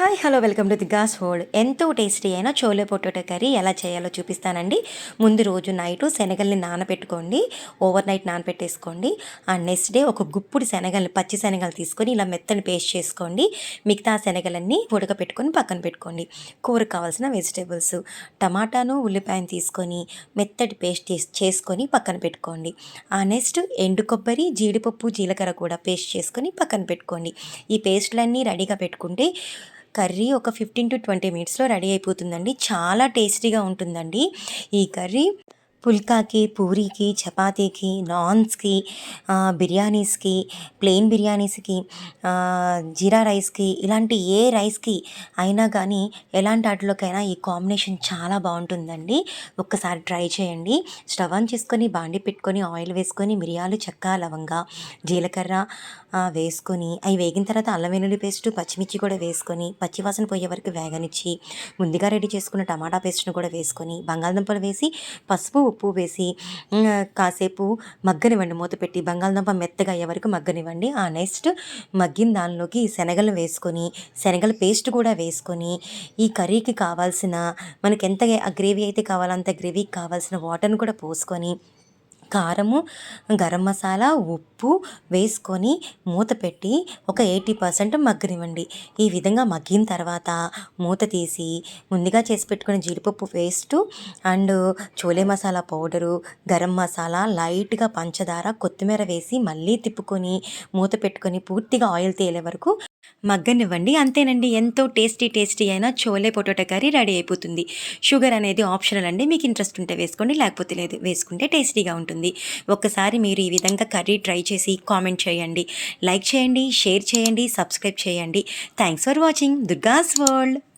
Hi hello welcome to the gas hold. ఎంతో tasty అయిన chole potato curry ఎలా చేయాలో చూపిస్తానండి. ముందు రోజు నైట్ శనగల్ని నానబెట్టుకోండి. ఓవర్ నైట్ నానబెట్టేసుకోండి. ఆ నెక్స్ట్ డే ఒక గుప్పుడు శనగల్ని పచ్చి శనగలు తీసుకొని ఇలా మెత్తని పేస్ట్ చేసుకోండి. మిగతా శనగలన్నీ ఉడకపెట్టుకొని పక్కన పెట్టుకోండి. కూర కావాల్సిన వెజిటేబుల్స్ టమాటాను ఉల్లిపాయను తీసుకొని మెత్తటి పేస్ట్ చేస్- చేసుకొని పక్కన పెట్టుకోండి. ఆ నెక్స్ట్ ఎండు కొబ్బరి జీడిపప్పు జీలకర్ర కూడా పేస్ట్ చేసుకొని పక్కన పెట్టుకోండి. ఈ పేస్ట్లన్నీ రెడీగా పెట్టుకుంటే కర్రీ ఒక ఫిఫ్టీన్ టు ట్వంటీ మినిట్స్లో రెడీ అయిపోతుందండి. చాలా టేస్టీగా ఉంటుందండి. ఈ కర్రీ పుల్కాకి పూరీకి చపాతీకి నాన్స్కి బిర్యానీస్కి ప్లెయిన్ బిర్యానీస్కి జీరా రైస్కి ఇలాంటి ఏ రైస్కి అయినా కానీ ఎలాంటి వాటిలోకైనా ఈ కాంబినేషన్ చాలా బాగుంటుందండి. ఒక్కసారి ట్రై చేయండి. స్టవ్ ఆన్ చేసుకొని బాండి పెట్టుకొని ఆయిల్ వేసుకొని మిరియాలు చెక్క లవంగా జీలకర్ర వేసుకొని అవి వేగిన తర్వాత అల్లం వెల్లుల్లి పేస్ట్ పచ్చిమిర్చి కూడా వేసుకొని పచ్చివాసన పోయే వరకు వేగనిచ్చి ముందుగా రెడీ చేసుకున్న టమాటా పేస్ట్ను కూడా వేసుకొని బంగాళదుంపలు వేసి పసుపు ఉప్పు వేసి కాసేపు మగ్గనివ్వండి. మూత పెట్టి బంగాళదుంప మెత్తగా అయ్యే వరకు మగ్గనివ్వండి. ఆ నెక్స్ట్ మగ్గిన దానిలోకి శనగలు వేసుకొని శనగల పేస్ట్ కూడా వేసుకొని ఈ కర్రీకి కావాల్సిన మనకి ఎంత గ్రేవీ అయితే కావాలో అంత గ్రేవీకి కావాల్సిన వాటర్ని కూడా పోసుకొని కారము గరం మసాలా ఉప్పు వేసుకొని మూత పెట్టి ఒక ఎయిటీ పర్సెంట్ మగ్గనివ్వండి. ఈ విధంగా మగ్గిన తర్వాత మూత తీసి ముందుగా చేసి పెట్టుకున్న జీడిపప్పు paste and chole masala powder garam masala లైట్గా పంచదార కొత్తిమీర వేసి మళ్ళీ తిప్పుకొని మూత పెట్టుకొని పూర్తిగా ఆయిల్ తేలే వరకు మగ్గనివ్వండి. అంతేనండి. ఎంతో టేస్టీ టేస్టీ అయిన చోలే పొటాటో కర్రీ రెడీ అయిపోతుంది. షుగర్ అనేది ఆప్షనల్ అండి. మీకు ఇంట్రెస్ట్ ఉంటే వేసుకోండి. లేకపోతే లేదు వేసుకుంటే టేస్టీగా ఉంటుంది. ఒక్కసారి మీరు ఈ విధంగా కర్రీ ట్రై చేసి కామెంట్ చేయండి. లైక్ చేయండి షేర్ చేయండి సబ్స్క్రైబ్ చేయండి. Thanks for watching. Durga's world.